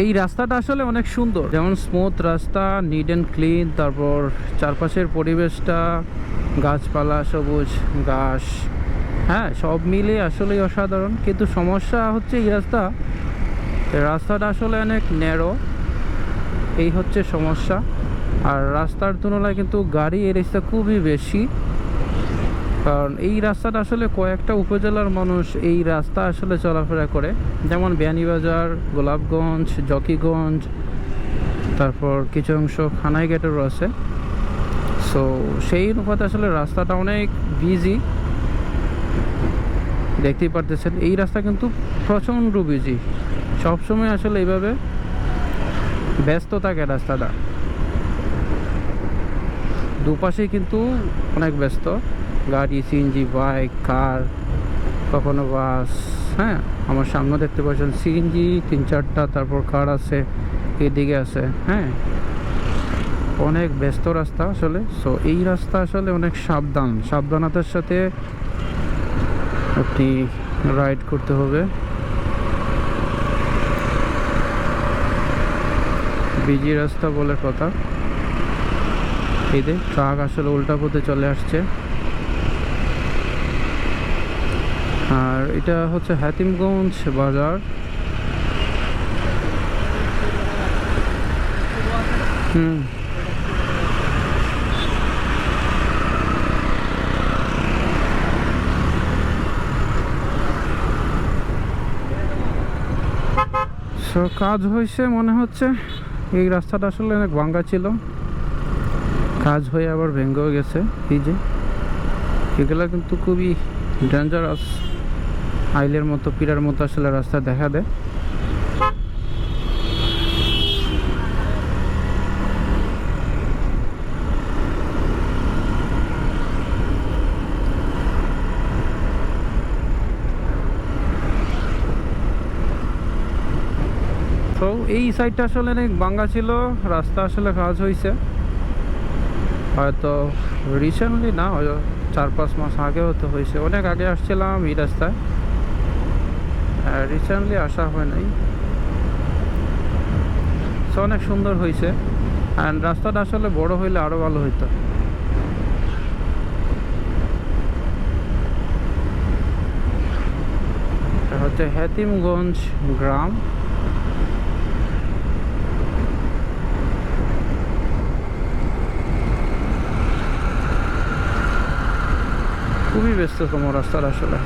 এই রাস্তাটা আসলে অনেক সুন্দর। যেমন স্মুথ রাস্তা নিট অ্যান্ড ক্লিন তারপর চারপাশের পরিবেশটা, গাছপালা, সবুজ, ঘাস হ্যাঁ সব মিলে আসলেই অসাধারণ। কিন্তু সমস্যা হচ্ছে এই রাস্তা, রাস্তাটা আসলে অনেক ন্যারো এই হচ্ছে সমস্যা। আর রাস্তার তুলনায় কিন্তু গাড়ি এই রাস্তা খুবই বেশি। কারণ এই রাস্তাটা আসলে কয়েকটা উপজেলার মানুষ এই রাস্তা আসলে চলাফেরা করে। যেমন বিয়ানীবাজার, গোলাপগঞ্জ, জকিগঞ্জ, তারপর কিছু অংশ খানাইঘাটেরও আছে সো সেই অনুপাতে আসলে রাস্তাটা অনেক বিজি দেখতেই পারতেছেন, এই রাস্তা কিন্তু প্রচণ্ড বিজি সবসময় আসলে এইভাবে ব্যস্ত থাকে রাস্তাটা। দুপাশেই কিন্তু অনেক ব্যস্ত। গাড়ি, সিএনজি, বাইক, কার, কখনো বাস হ্যাঁ আমার সামনে দেখতে পাচ্ছেন সিএনজি, তিন চারটা, তারপর কার আছে, এদিকে আছে হ্যাঁ। অনেক ব্যস্ত রাস্তা আসলে সো এই রাস্তা আসলে অনেক সাবধান। সাবধানতার সাথে আপনি রাইড করতে হবে। বিজি রাস্তা বলে কথা। এই ট্রাক আসলে উল্টা পথে চলে আসছে। আর এটা হচ্ছে হাতিমগঞ্জ বাজার। হুম। সো কাজ হয়েছে মনে হচ্ছে, এই রাস্তাটা আসলে অনেক ভাঙ্গা ছিল। কাজ হয়ে আবার ভেঙেও গেছে, এই যে। এগুলা কিন্তু খুবই ডেঞ্জারাস আইলের মতো পিড়ার মতো আসলে রাস্তা দেখা দেয়। তো এই সাইডটা আসলে অনেক ভাঙ্গা ছিল, রাস্তা আসলে কাজ হয়েছে হয়তো রিসেন্টলি না চার পাঁচ মাস আগে হতে হয়েছে অনেক আগে আসছিলাম এই রাস্তায়। রিসেন্টলি আসা হয় নাই। সো অনেক সুন্দর হয়েছে। অ্যান্ড রাস্তাটা আসলে বড় হইলে আরও ভালো হইতো। হচ্ছে হেতিমগঞ্জ গ্রাম। খুবই ব্যস্ততম রাস্তার আসলে।